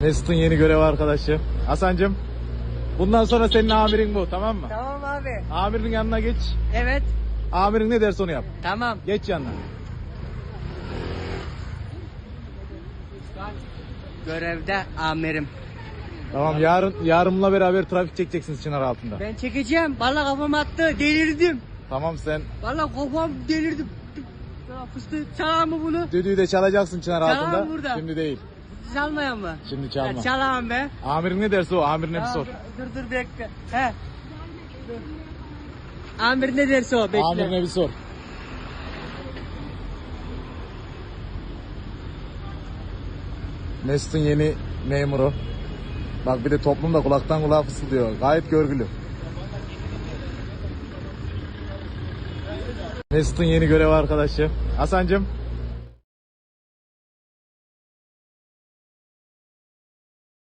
Mesut'un yeni görev arkadaşı. Hasan'cım bundan sonra senin amirin bu tamam mı? Tamam abi. Amirin yanına geç. Evet. Amirin ne derse onu yap. Tamam. Geç yanına. Görevde amirim. Tamam yarın yarınla beraber trafik çekeceksiniz Çınar altında. Ben çekeceğim. Vallahi kafam attı. Delirdim. Tamam sen Vallahi kafam delirdim. Ya fıstık çalar mı bunu? düdüğü de çalacaksın Çınar Çalamam altında. burada. Şimdi değil. Çalmayan mı? Şimdi çalma. Ha, çalamam be. Amirin ne derse o amirine bir Ya, sor. Dur dur bekle. He. Dur. Amir ne derse o bekle. Amirine bir sor. Mesut'un yeni memuru. Bak bir de toplumda kulaktan kulağa fısıldıyor. Gayet görgülü. Mesut'un yeni görev arkadaşı. Hasan'cım